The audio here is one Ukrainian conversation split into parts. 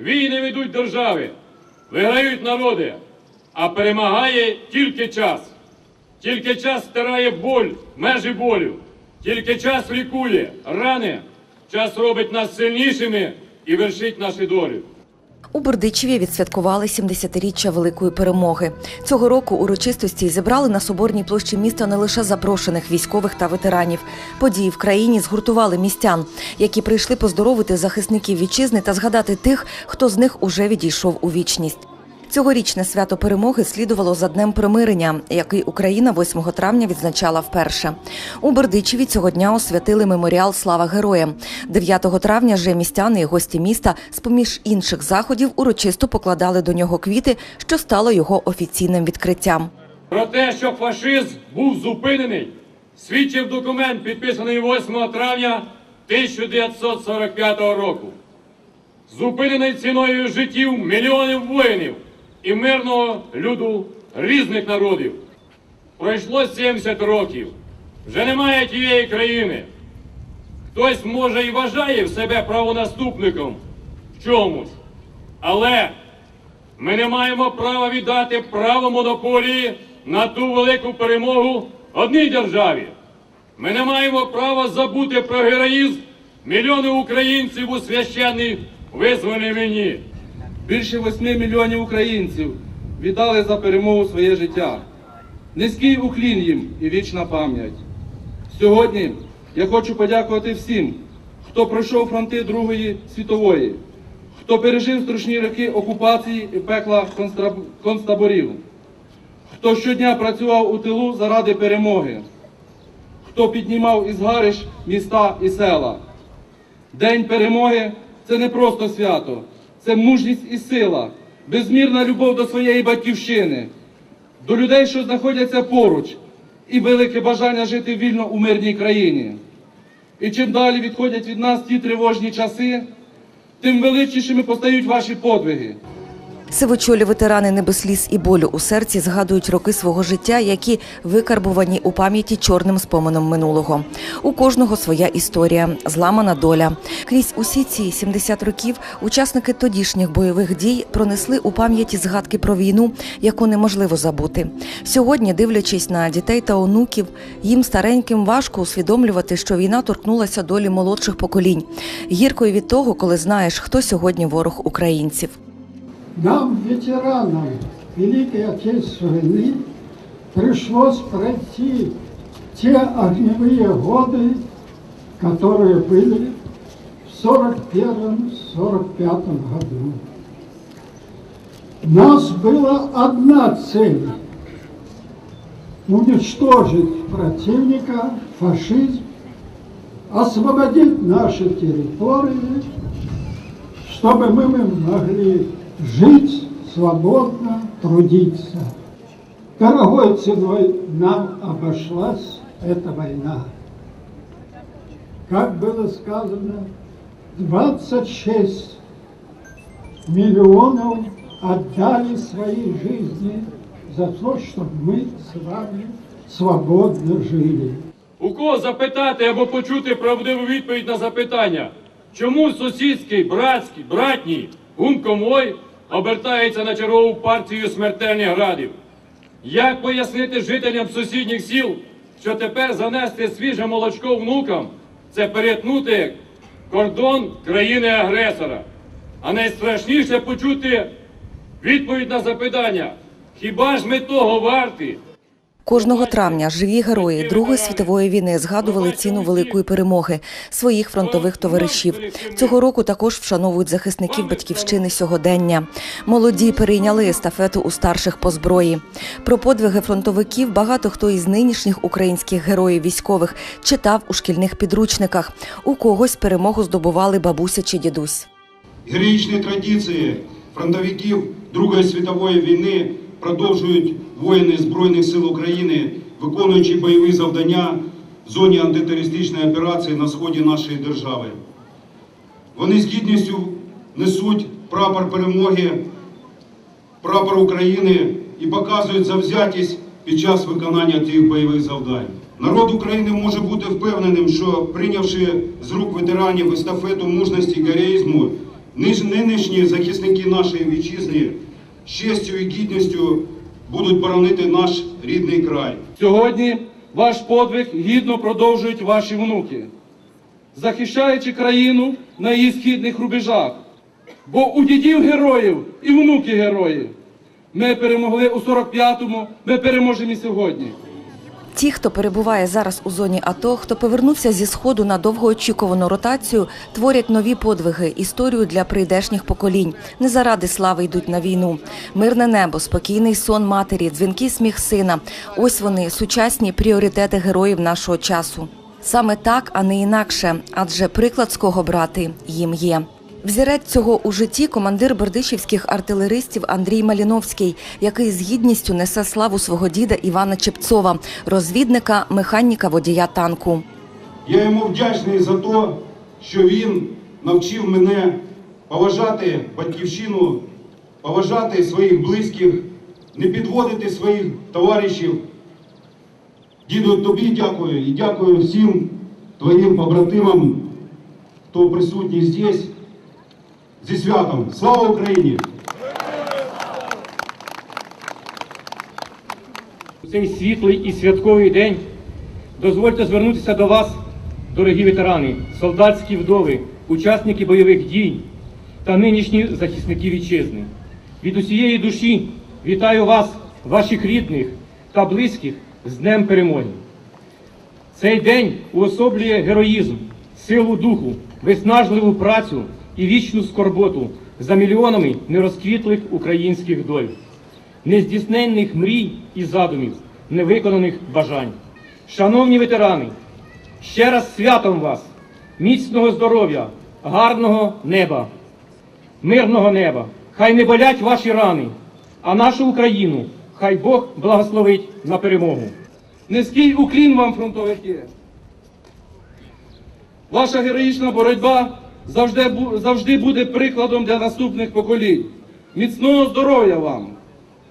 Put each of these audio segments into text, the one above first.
Війни ведуть держави, виграють народи, а перемагає тільки час. Тільки час стирає боль, межі болю. Тільки час лікує рани. Час робить нас сильнішими і вершить наші долі. У Бердичеві відсвяткували 70-річчя великої перемоги. Цього року урочистості зібрали на соборній площі міста не лише запрошених військових та ветеранів. Події в країні згуртували містян, які прийшли поздоровити захисників вітчизни та згадати тих, хто з них уже відійшов у вічність. Цьогорічне свято перемоги слідувало за днем примирення, який Україна 8 травня відзначала вперше. У Бердичеві цього дня освятили меморіал Слава героям. 9 травня же містяни і гості міста, з поміж інших заходів, урочисто покладали до нього квіти, що стало його офіційним відкриттям. Про те, що фашизм був зупинений, свідчив документ, підписаний 8 травня 1945 року. Зупинений ціною життів мільйонів воїнів і мирного люду різних народів. Пройшло 70 років. Вже немає тієї країни. Хтось може і вважає себе правонаступником в чомусь. Але ми не маємо права віддати право монополії на ту велику перемогу одній державі. Ми не маємо права забути про героїзм мільйони українців у священній визвольній війні. Більше 8 мільйонів українців віддали за перемогу своє життя. Низький уклін їм і вічна пам'ять. Сьогодні я хочу подякувати всім, хто пройшов фронти Другої світової, хто пережив страшні роки окупації і пекла концтаборів, хто щодня працював у тилу заради перемоги, хто піднімав із гариш міста і села. День перемоги це не просто свято, це мужність і сила, безмірна любов до своєї батьківщини, до людей, що знаходяться поруч, і велике бажання жити вільно у мирній країні. І чим далі відходять від нас ті тривожні часи, тим величнішими постають ваші подвиги. Сивочолі ветерани небесліз і болю у серці згадують роки свого життя, які викарбувані у пам'яті чорним споменом минулого. У кожного своя історія, зламана доля. Крізь усі ці 70 років учасники тодішніх бойових дій пронесли у пам'яті згадки про війну, яку неможливо забути. Сьогодні, дивлячись на дітей та онуків, їм стареньким важко усвідомлювати, що війна торкнулася долі молодших поколінь. Гірко й від того, коли знаєш, хто сьогодні ворог українців. Нам, ветеранам Великой Отечественной войны, пришлось пройти те огневые годы, которые были в 41-45 году. У нас была одна цель – уничтожить противника, фашизм, освободить наши территории, чтобы мы могли жить свободно, трудиться. Дорогой ценой нам обошлась эта война. Как было сказано, 26 миллионов отдали свои жизни за то, чтобы мы с вами свободно жили. У кого запитати або почути правдиву відповідь на запитання, чому сусідський, братський, братній гумкомой обертається на чергову партію смертельних градів? Як пояснити жителям сусідніх сіл, що тепер занести свіже молочко внукам це перетнути кордон країни-агресора? А найстрашніше почути відповідь на запитання, хіба ж ми того варті? Кожного травня живі герої Другої світової війни згадували ціну великої перемоги своїх фронтових товаришів. Цього року також вшановують захисників батьківщини сьогодення. Молоді перейняли естафету у старших по зброї. Про подвиги фронтовиків багато хто із нинішніх українських героїв військових читав у шкільних підручниках. У когось перемогу здобували бабуся чи дідусь. Героїчні традиції фронтовиків Другої світової війни продовжують воїни Збройних сил України, виконуючи бойові завдання в зоні антитерористичної операції на сході нашої держави. Вони з гідністю несуть прапор перемоги, прапор України і показують завзятість під час виконання тих бойових завдань. Народ України може бути впевненим, що прийнявши з рук ветеранів естафету мужності і героїзму, Нинішні захисники нашої вітчизни честю і гідністю будуть боронити наш рідний край. Сьогодні ваш подвиг гідно продовжують ваші внуки, захищаючи країну на її східних рубежах. Бо у дідів героїв і внуки героїв. Ми перемогли у 45-му, ми переможемо і сьогодні. Ті, хто перебуває зараз у зоні АТО, хто повернувся зі сходу на довгоочікувану ротацію, творять нові подвиги, історію для прийдешніх поколінь. Не заради слави йдуть на війну. Мирне небо, спокійний сон матері, дзвінкий сміх сина. Ось вони сучасні пріоритети героїв нашого часу. Саме так, а не інакше, адже приклад з кого брати їм є. Взірець цього у житті командир бердичівських артилеристів Андрій Маліновський, який з гідністю несе славу свого діда Івана Чепцова, розвідника, механіка водія танку. Я йому вдячний за те, що він навчив мене поважати батьківщину, поважати своїх близьких, не підводити своїх товаришів. Діду, тобі дякую і дякую всім твоїм побратимам, хто присутній здесь. Зі святом! Слава Україні! У цей світлий і святковий день дозвольте звернутися до вас, дорогі ветерани, солдатські вдови, учасники бойових дій та нинішні захисники вітчизни. Від усієї душі вітаю вас, ваших рідних та близьких з Днем Перемоги. Цей день уособлює героїзм, силу духу, виснажливу працю і вічну скорботу за мільйонами нерозквітлих українських доль нездійсненних мрій і задумів, невиконаних бажань. Шановні ветерани, ще раз святом вас, міцного здоров'я, гарного неба, мирного неба. Хай не болять ваші рани, а нашу Україну хай Бог благословить на перемогу. Низький уклін вам, фронтовики. Ваша героїчна боротьба завжди, завжди буде прикладом для наступних поколінь. Міцного здоров'я вам,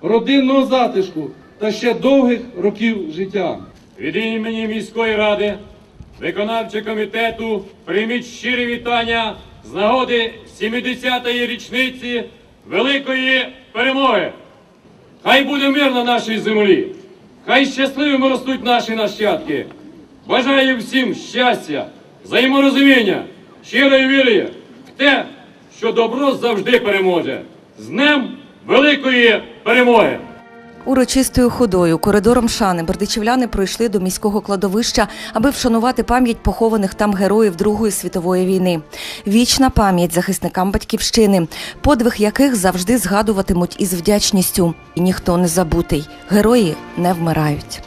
родинного затишку та ще довгих років життя. Від імені міської ради, виконавчого комітету прийміть щирі вітання з нагоди 70-ї річниці великої перемоги. Хай буде мир на нашій землі, хай щасливими ростуть наші нащадки. Бажаю всім щастя, взаєморозуміння, щирої віри в те, що добро завжди переможе. З Днем великої перемоги! Урочистою ходою коридором шани бердичівляни пройшли до міського кладовища, аби вшанувати пам'ять похованих там героїв Другої світової війни. Вічна пам'ять захисникам батьківщини, подвиг яких завжди згадуватимуть із вдячністю. І ніхто не забутий. Герої не вмирають.